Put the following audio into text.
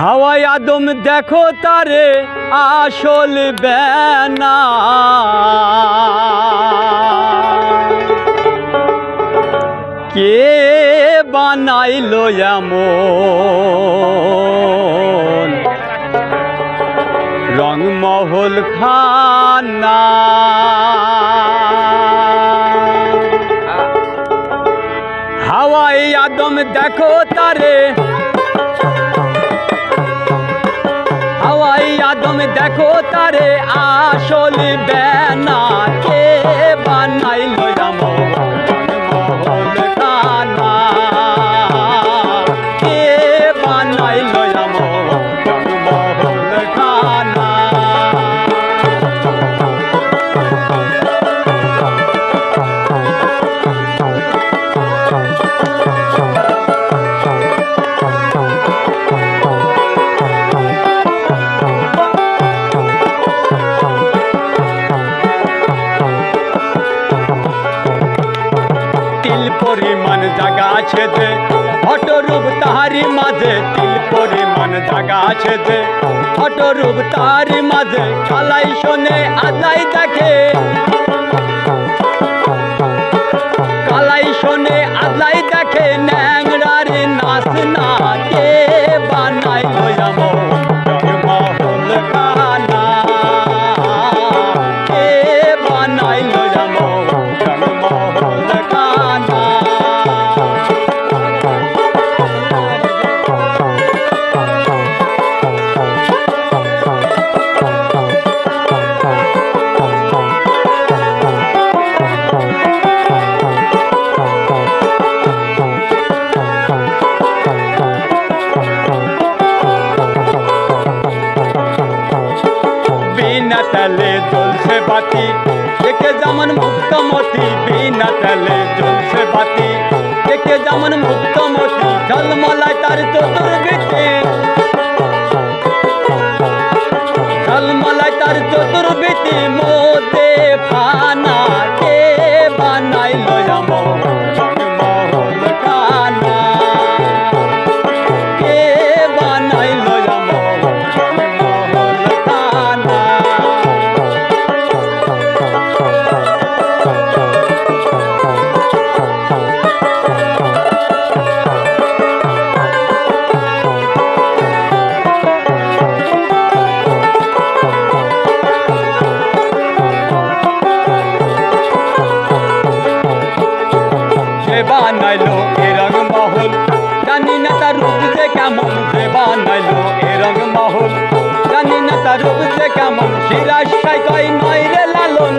হাওয়াই আদম দেখো তারে আসল বেনা। কে বানাইলো এমন? রংমহল খানা। হাওয়াই আদম দেখো তারে আদম দেখো তারে আসল বেনা কে বানাইল এমন পরিমাণ জাগা আছে যে। অটরূপ তাহারি মাঝে তিল পরিমাণ জাগা আছে যে। অটরূপ তাহারি মাঝে খালাই শোনে আদাই দেখে। কালাই শোনে আদাই দেখে ন্যাংরার বিনা তালে জ্বলছে বাতি। দেখে যেমন মুক্তমতি বিনা তালে জ্বলছে বাতি। দেখে যেমন মুক্তমতি ঝলমলায় তার চতুর্ভীতি ঝলমলায় তার চতুর্ভীতি মোদে ফানা সে বানাইলো এরং মহল। জানি না তার রূপ যে কেমন সে বানাইলো এরং মহল। জানি না তার রূপ যে কেমন নয় রে লালন নয় রে লালন